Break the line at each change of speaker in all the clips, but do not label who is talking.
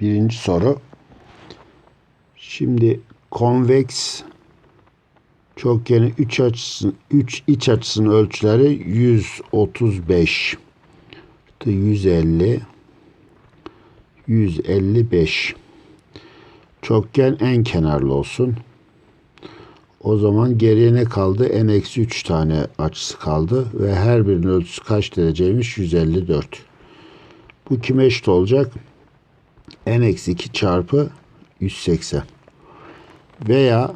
Birinci soru. Şimdi konveks çokgenin 3 açısının 3 iç açısının ölçüleri 135 işte 150 155 çokgen en kenarlı olsun. O zaman geriye ne kaldı? n eksi 3 tane açısı kaldı ve her birinin ölçüsü kaç dereceymiş? 154. Bu kime eşit olacak? N eksi 2 çarpı 180. Veya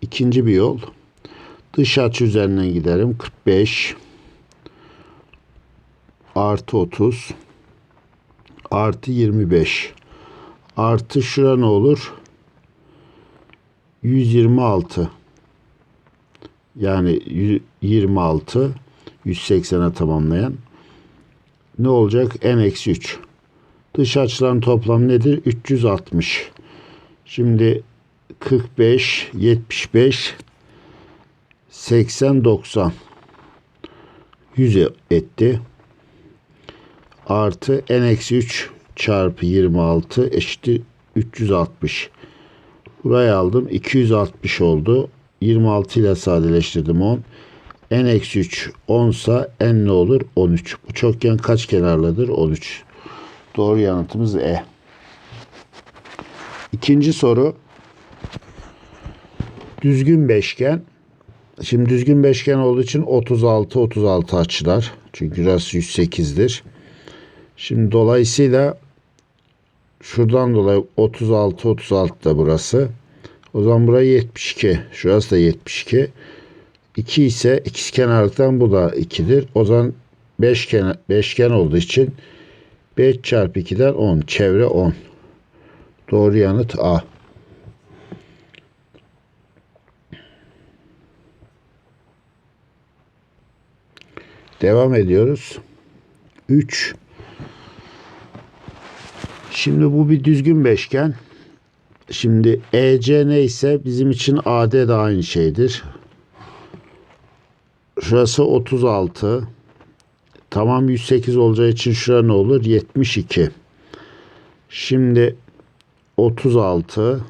ikinci bir yol. Dış açı üzerinden giderim. 45 artı 30 artı 25 artı şura ne olur? 126 yani 26 180'e tamamlayan ne olacak? n eksi 3 dış açıların toplamı nedir? 360 şimdi 45 75 80 90 100 etti. Artı n eksi 3 çarpı 26 eşittir 360 burayı aldım 260 oldu. 26 ile sadeleştirdim 10 n eksi 3 10 sa n ne olur? 13 bu çokgen kaç kenarlıdır? 13 doğru yanıtımız E İkinci soru düzgün beşgen Şimdi düzgün beşgen olduğu için 36 36 açılar. Çünkü burası 108'dir. Şimdi dolayısıyla şuradan dolayı 36 36 da burası. O zaman burası 72. Şurası da 72. 2 ise ikizkenarlıktan bu da 2'dir. O zaman beşgen, beşgen olduğu için 5 çarpı 2'den 10. Çevre 10. Doğru yanıt A. Devam ediyoruz. 3 Şimdi bu bir düzgün beşgen. Şimdi EC neyse bizim için AD de aynı şeydir. Şurası 36. Tamam 108 olacağı için şura ne olur? 72. Şimdi 36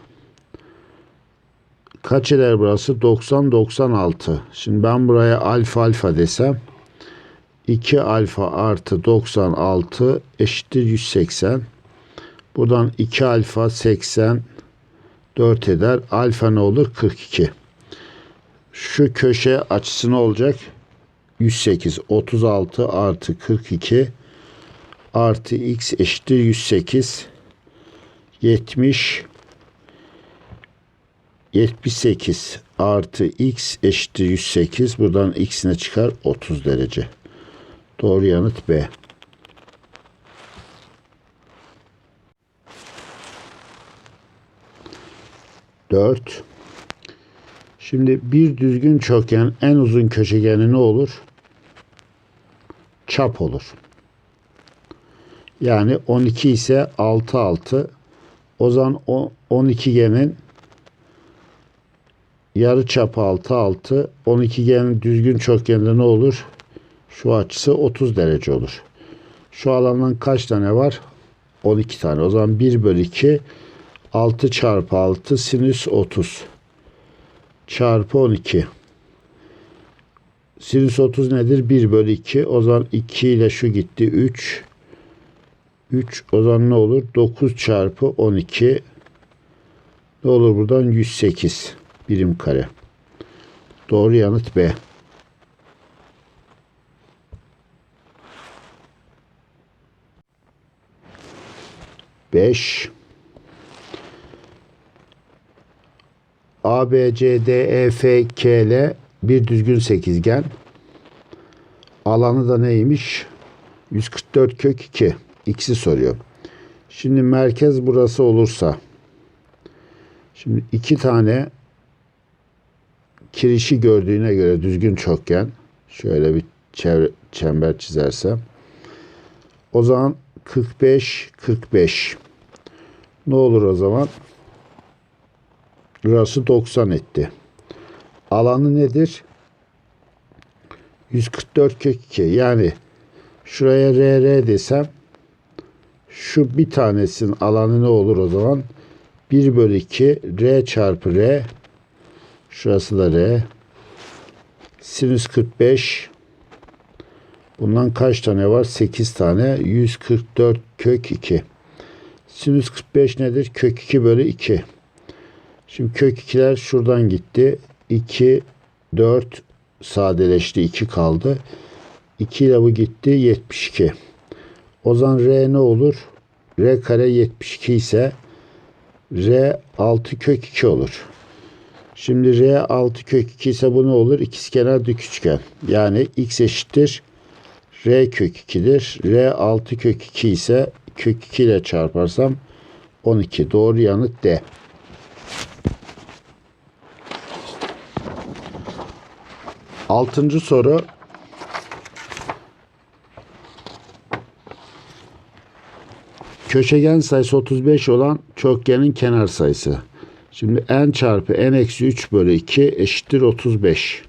kaç eder burası? 90 96. Şimdi ben buraya alfa alfa desem 2 alfa artı 96 eşittir 180. Buradan 2 alfa 80 4 eder. Alfa ne olur? 42. Şu köşe açısı ne olacak? 108. 36 artı 42 artı x eşittir 108. 70 78 artı x eşittir 108. Buradan x ne çıkar? 30 derece. Doğru yanıt B. Dört. Şimdi bir düzgün çokgen en uzun köşegeni ne olur? Çap olur. Yani 12 ise 6 6. O zaman 12 genin yarı çapı 6 6. 12 genin düzgün çokgende ne olur? Şu açısı 30 derece olur. Şu alandan kaç tane var? 12 tane. O zaman 1 bölü 2 6 çarpı 6 sinüs 30 çarpı 12. Sinüs 30 nedir? 1 bölü 2. O zaman 2 ile şu gitti. 3. 3 o zaman ne olur? 9 çarpı 12. Ne olur buradan? 108 birim kare. Doğru yanıt B. 5 A, B, C, D, E, F, K ile bir düzgün sekizgen. Alanı da neymiş? 144 kök 2. X'i soruyor. Şimdi merkez burası olursa şimdi iki tane kirişi gördüğüne göre düzgün çokgen şöyle bir çevre, çember çizersem o zaman 45 45 ne olur o zaman? Burası 90 etti. Alanı nedir? 144 kök 2. Yani şuraya RR desem Şu bir tanesinin alanı ne olur o zaman? 1 bölü 2 R çarpı R. Şurası da R. Sinüs 45. Bundan kaç tane var? 8 tane. 144 kök 2. Sinüs 45 nedir? Kök 2 bölü 2. Şimdi kök 2'ler şuradan gitti. 2, 4 sadeleşti. 2 kaldı. 2 ile bu gitti. 72. O zaman R ne olur? R kare 72 ise R 6 kök 2 olur. Şimdi R 6 kök 2 ise bu ne olur? İkizkenar dik üçgen. Yani x eşittir R kök 2'dir. R 6 kök 2 ise kök 2 ile çarparsam 12. Doğru yanıt D. Altıncı soru. Köşegen sayısı 35 olan çokgenin kenar sayısı. Şimdi n çarpı n eksi 3 bölü 2 eşittir 35.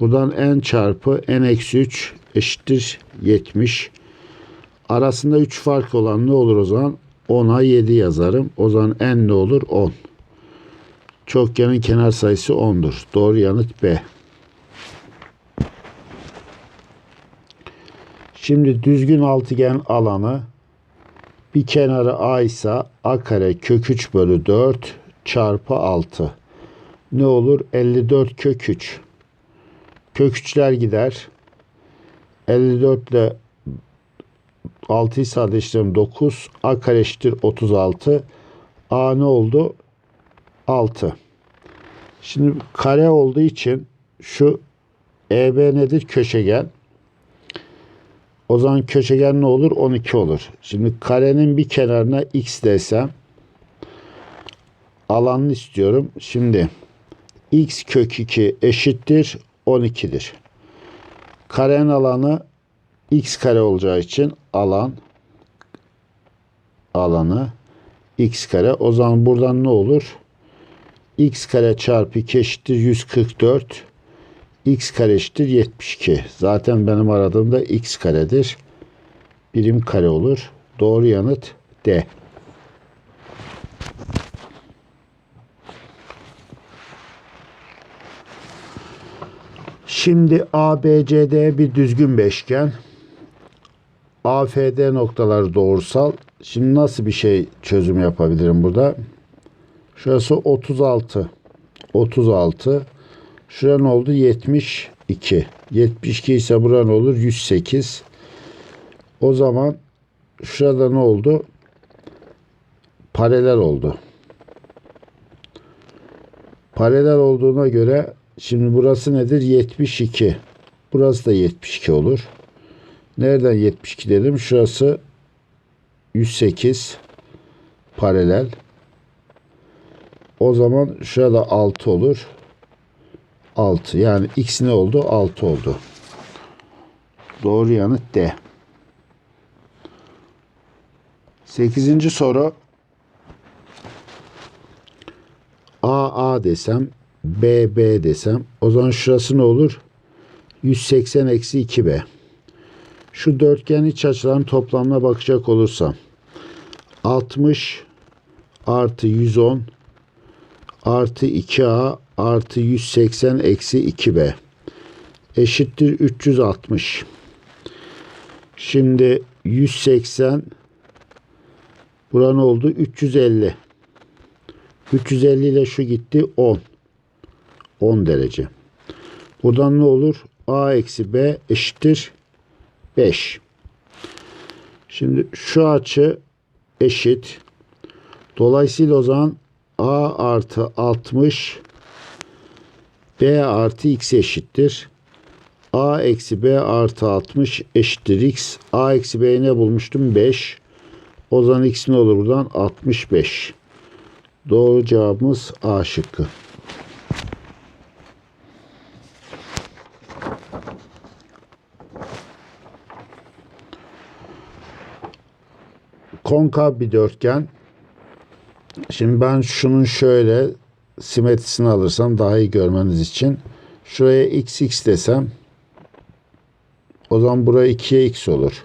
Buradan n çarpı n eksi 3 eşittir 70. Arasında 3 fark olan ne olur o zaman? 10'a 7 yazarım. O zaman n ne olur? 10. Çokgenin kenar sayısı 10'dur. Doğru yanıt B. Şimdi düzgün altıgen alanı bir kenarı a ise a kare kök 3 bölü 4 çarpı 6. Ne olur? 54 kök 3. Kök 3'ler gider. 54 ile 6'yı sadeleştirelim 9. A kare eşittir 36. A ne oldu? 6. Şimdi kare olduğu için şu EB nedir? Köşegen. O zaman köşegen ne olur? 12 olur. Şimdi karenin bir kenarına x desem alanını istiyorum. Şimdi x kök 2 eşittir 12'dir. Karenin alanı x kare olacağı için alan alanı x kare. O zaman buradan ne olur? X kare çarpı 2 eşittir 144 x kare eşittir 72. Zaten benim aradığım da x karedir. Birim kare olur. Doğru yanıt D. Şimdi ABCD bir düzgün beşgen. AFD noktaları doğrusal. Şimdi nasıl bir şey çözüm yapabilirim burada? Şurası 36. 36. Şura ne oldu? 72. 72 ise bura ne olur? 108. O zaman şurada ne oldu? Paralel oldu. Paralel olduğuna göre şimdi burası nedir? 72. Burası da 72 olur. Nereden 72 dedim? Şurası 108 paralel. O zaman şurada 6 olur. 6. Yani x ne oldu? 6 oldu. Doğru yanıt D. 8. soru A A desem B B desem o zaman şurası ne olur? 180 eksi 2B. Şu dörtgen iç açıların toplamına bakacak olursam 60 artı 110 artı 2A artı 180 eksi 2B eşittir 360. Şimdi 180 buran oldu 350. 350 ile şu gitti 10. 10 derece. Buradan ne olur? A eksi B eşittir 5. Şimdi şu açı eşit. Dolayısıyla o zaman A artı 60 B artı X eşittir. A eksi B artı 60 eşittir X. A eksi B'yi ne bulmuştum? 5. O zaman X ne olur buradan? 65. Doğru cevabımız A şıkkı. konkav bir dörtgen. Şimdi ben şunun şöyle simetrisini alırsam daha iyi görmeniz için şuraya x x desem o zaman buraya 2'ye x olur.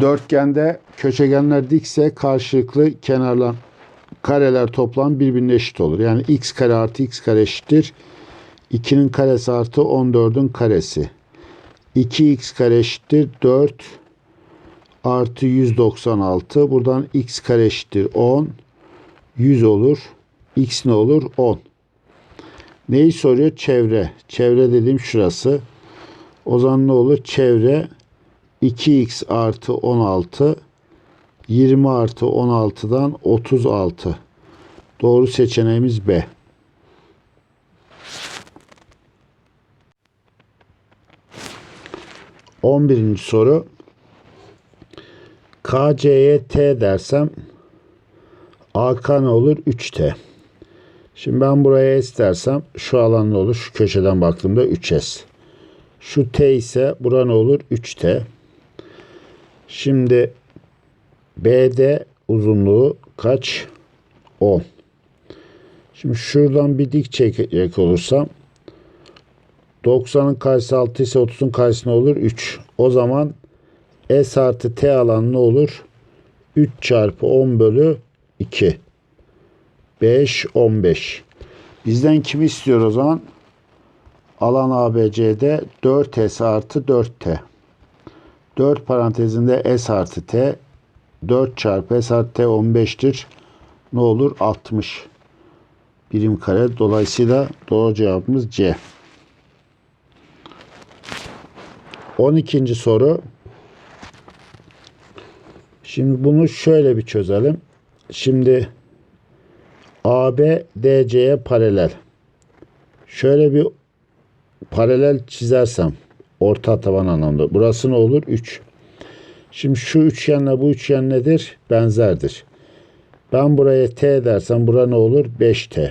Dörtgende köşegenler dikse karşılıklı kenarlar kareler toplam birbirine eşit olur. Yani x kare artı x kare eşittir. 2'nin karesi artı 14'ün karesi. 2x kare eşittir 4 artı 196. Buradan x kare eşittir 10. 100 olur. x ne olur? 10. Neyi soruyor? Çevre. Çevre dediğim şurası. O zaman ne olur? Çevre 2x artı 16 20 artı 16'dan 36. Doğru seçeneğimiz B. On birinci soru. KC'ye T dersem AK ne olur? 3T. Şimdi ben buraya S dersem şu alan ne olur? Şu köşeden baktığımda 3S. Şu T ise bura ne olur? 3T. Şimdi BD uzunluğu kaç? 10. Şimdi şuradan bir dik çekecek olursam 90'ın karşısı 6 ise 30'un karşısı ne olur? 3. O zaman S artı T alan ne olur? 3 çarpı 10 bölü 2. 5, 15. Bizden kimi istiyor o zaman? Alan ABC'de 4S artı 4T. 4 parantezinde S artı T 4 çarpı S artı T 15'tir. Ne olur? 60 birim kare. Dolayısıyla doğru cevabımız C. 12. soru. Şimdi bunu şöyle bir çözelim. Şimdi AB DC'ye paralel. Şöyle bir paralel çizersem orta taban anlamda. Burası ne olur? 3. Şimdi şu üçgenle bu üçgen nedir? Benzerdir. Ben buraya T dersem bura ne olur? 5T.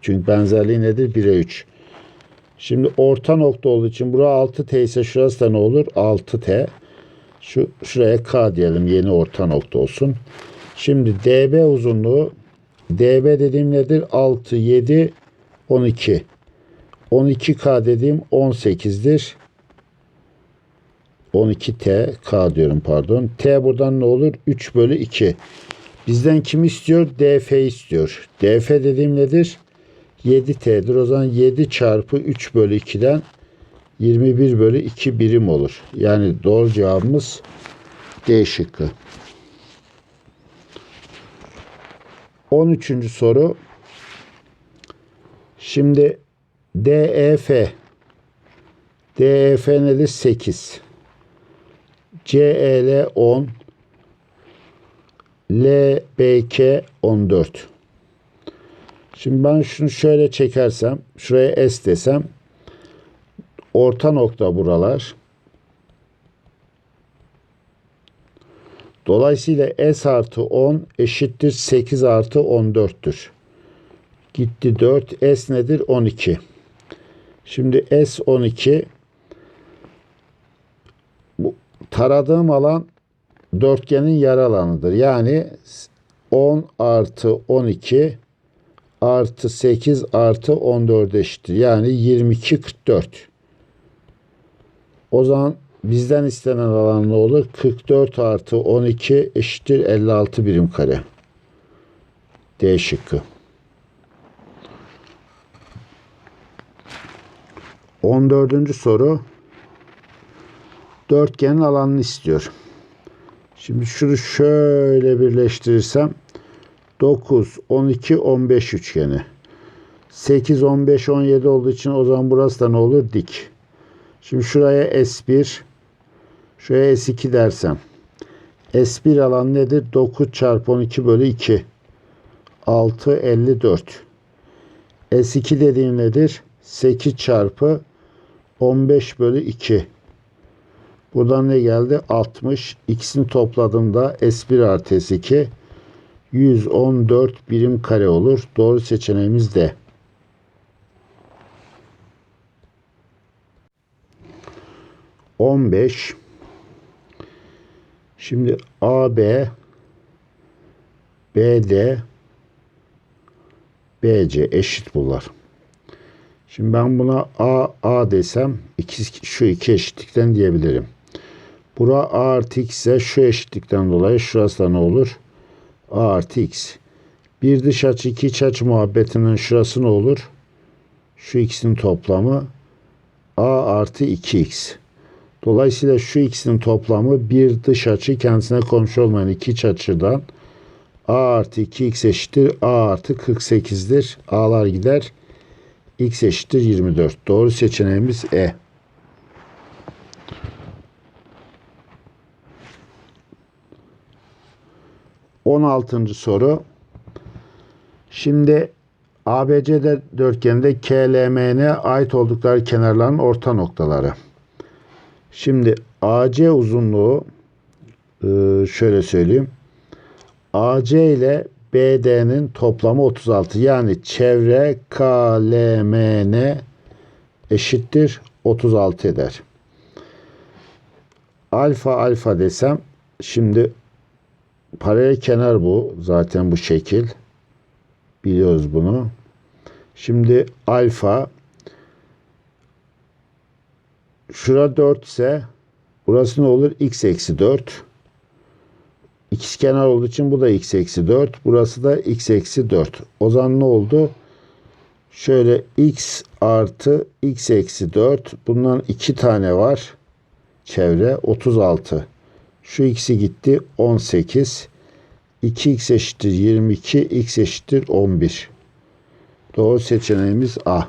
Çünkü benzerliği nedir? 1'e 3. Şimdi orta nokta olduğu için bura 6T ise şurası da ne olur? 6T. Şu, şuraya K diyelim. Yeni orta nokta olsun. Şimdi DB uzunluğu DB dediğim nedir? 6, 7, 12. 12K dediğim 18'dir. 12T K diyorum pardon. T buradan ne olur? 3 bölü 2. Bizden kim istiyor? DF istiyor. DF dediğim nedir? 7T'dir. O zaman 7 çarpı 3 bölü 2'den 21 bölü 2 birim olur. Yani doğru cevabımız D şıkkı. 13. soru. Şimdi DEF DEF nedir? 8. CEL 10 LBK 14 Şimdi ben şunu şöyle çekersem şuraya S desem orta nokta buralar. Dolayısıyla S artı 10 eşittir 8 artı 14'tür. Gitti 4. S nedir? 12. Şimdi S 12 bu taradığım alan dörtgenin yarı alanıdır. Yani 10 artı 12 artı 8 artı 14 eşittir. Yani 22 44. O zaman bizden istenen alan ne olur? 44 artı 12 eşittir 56 birim kare. D şıkkı. 14. soru dörtgenin alanını istiyor. Şimdi şunu şöyle birleştirirsem 9, 12, 15 üçgeni. 8, 15, 17 olduğu için o zaman burası da ne olur? Dik. Şimdi şuraya S1, şuraya S2 dersem. S1 alan nedir? 9 çarpı 12 bölü 2. 6, 54. S2 dediğim nedir? 8 çarpı 15 bölü 2. Buradan ne geldi? 60. İkisini topladığımda S1 artı S2 114 birim kare olur. Doğru seçeneğimiz D. On beş. Şimdi AB BD BC eşit bunlar. Şimdi ben buna A A desem iki, şu iki eşitlikten diyebilirim. Bura a artı x ise şu eşitlikten dolayı şurası da ne olur? a artı x. Bir dış açı iki iç açı muhabbetinin şurası ne olur? Şu x'in toplamı a artı 2x. Dolayısıyla şu x'in toplamı bir dış açı kendisine komşu olmayan iki iç açıdan a artı 2x eşittir a artı 48'dir. a'lar gider. x eşittir 24. Doğru seçeneğimiz E. On altıncı soru. Şimdi ABCD dörtgeninde KLMN'e ait oldukları kenarların orta noktaları. Şimdi AC uzunluğu e, şöyle söyleyeyim. AC ile BD'nin toplamı 36. Yani çevre KLMN eşittir 36 eder. Alfa alfa desem şimdi paralel kenar bu. Zaten bu şekil. Biliyoruz bunu. Şimdi alfa şura 4 ise burası ne olur? x eksi 4. İkizkenar olduğu için bu da x eksi 4. Burası da x eksi 4. O zaman ne oldu? Şöyle x artı x eksi 4. Bundan iki tane var. Çevre 36. Şu x'i gitti 18. 2x eşittir 22. x eşittir 11. Doğru seçeneğimiz A.